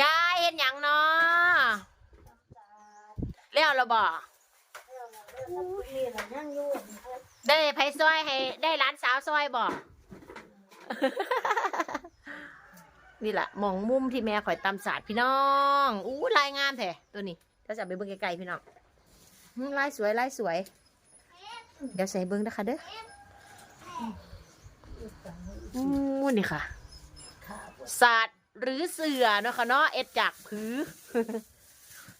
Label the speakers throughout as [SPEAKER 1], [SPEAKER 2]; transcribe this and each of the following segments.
[SPEAKER 1] ยายเห็นหยังเนาะแล้วเราบอก
[SPEAKER 2] นี่แหละนั่งอยู่
[SPEAKER 1] ได้ไผซอยให้ ได้ร้านสาวซอยบอก นี่แหละหมองมุมที่แม่ข่อยตำสาดพี่น้องอู้ลายงามแท้ตัวนี้ถ้าจะไปเบิ่งไกลๆพี่น้องอืมลายสวยลายสวย เดี๋ยวใส่เบิ่งนะคะเด้ออู้นี่ค่ะศาสตร์ หรือเสือเนาะค่ะเนาะเอ็ดจากผือ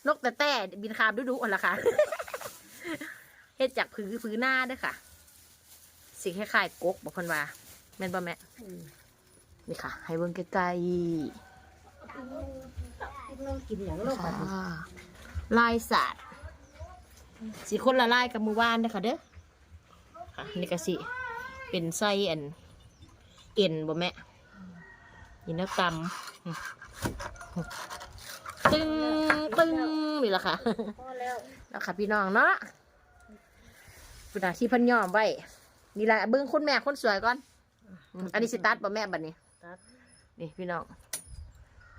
[SPEAKER 1] นกแต่แต่บินคามดุดุอ่อนละค่ะเฮ็ดจากผือผือหน้าเด้วยค่ะ สีคล้ายๆกกบอกคนว่าแม่นบ่แม่นี่ค่ะ ให้เบิ่งใกล้
[SPEAKER 2] น้องกินอย่าง
[SPEAKER 1] ๆ
[SPEAKER 2] โลก
[SPEAKER 1] ค่ะลายศาสตร์สีคนละลายกับมือวานเด้อค่ะเด้อค่ะนี่ก็สิเป็นไส้อันเอ็นบ่แม่ ยินกรรมตึงตึงนี่แหละค่ะ
[SPEAKER 2] พอแล้ว
[SPEAKER 1] แล้วค่ะพี่น้องเนาะคุณอาที่เพันยอมไว้นี่แหละเบิ้งคุณแม่คนสวยก่อนอืมอันนี้สิตัดป่ะแม่บัดนี้
[SPEAKER 2] ตัด
[SPEAKER 1] นี่พี่น้อง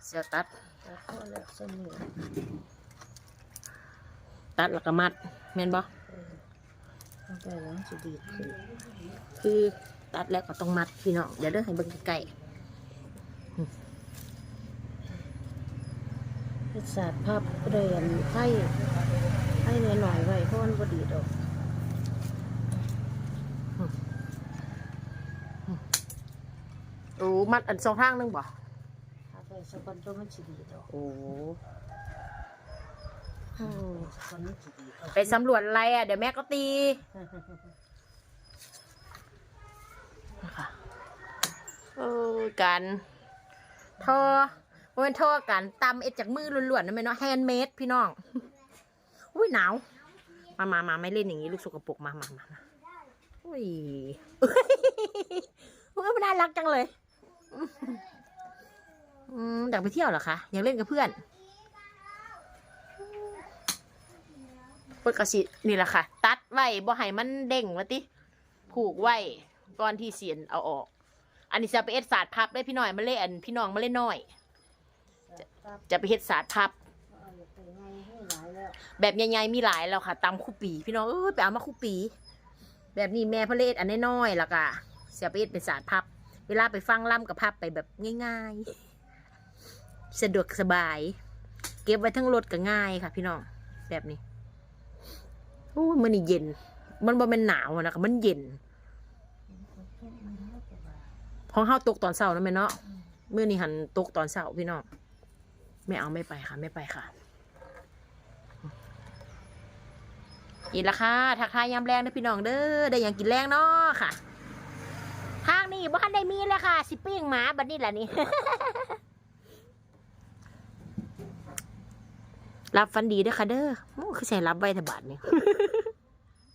[SPEAKER 1] เสียวตัด
[SPEAKER 2] ตัดพอแล้วสมุน
[SPEAKER 1] ตัดแล้วก็มัดแม่นบ่
[SPEAKER 2] เอาไปแล้วจะดีขึ้น
[SPEAKER 1] คือตัดแล้วก็ต้องมัดพี่น้องเดี๋ยวเด้อให้เบิ้งใกล้
[SPEAKER 2] เฮ็ด ศาสตร์ภาพเรียนไพ่ไพ่หน่อยๆไว้เพราะมันบ่ดีดอก
[SPEAKER 1] ๆโอ้มัดอันสองทางหนึงบ่
[SPEAKER 2] ถ้าไปสักวันตัวมันสิดีดอก
[SPEAKER 1] โอ้
[SPEAKER 2] โอ้สักวันมันสิดีดอก
[SPEAKER 1] ไปสำรวจอะไรอะ เดี๋ยวแม่ก็ตีนะคะเออกัน ทอโมเป็นทอกันตำเอ็ดจากมือล้วนๆนั่นไหมเนาะแฮนด์เมดพี่น้องอุ้ยหนาวมามามาไม่เล่นอย่างนี้ลูกสกปรกมามามามาอุ้ยอุ้ยมันน่ารักจังเลยอืมอยากไปเที่ยวเหรอคะอยากเล่นกับเพื่อนเพื่อกสินี่แหละค่ะ ตัดไว้บ่ให้มันเด้งวะติผูกไว้ก่อนที่เสียนเอาออก อันนี้จะไปเอ็ดศาสตร์พับได้พี่หน่อยมาเล่นอันพี่น้องมาเล่นน้อย
[SPEAKER 2] ครับ
[SPEAKER 1] จะไปเฮ็ดศาสตร์พับ
[SPEAKER 2] เอาอย่าไปไงให้หลายแล้ว
[SPEAKER 1] แบบใหญ่ๆมีหลายแล้วค่ะตำคู่ปี พี่น้องเอ้ยไปเอามาคู่ปี แบบนี้แม่เพนเลดอันน้อยๆแล้วก็เสียไปเอ็ดเป็นศาสตร์พับ เวลาไปฟังล่ำกับพับไปแบบง่ายๆ สะดวกสบาย เก็บไว้ทั้งรถก็ง่ายค่ะ พี่น้องแบบนี้โอ้ยมันนี่เย็น มันบ่เป็นหนาวอะนะคะมันเย็น ของเฮาตกตอนเช้านะแม่เนาะเมื่อนี้หันตกตอนเช้าพี่น้องไม่เอาไม่ไปค่ะ ไม่ไปค่ะกินละค่ะทักทายยามแรงนะพี่น้องเด้อได้หยังกินแรงเนาะค่ะ ทางนี้บ้านได้มีเลยค่ะ สิปิ้งหมาบัดนี้แหละนี่รับฟันดีเด้อค่ะเด้อโอ้คือใส่รับไว้แต่บาทนี่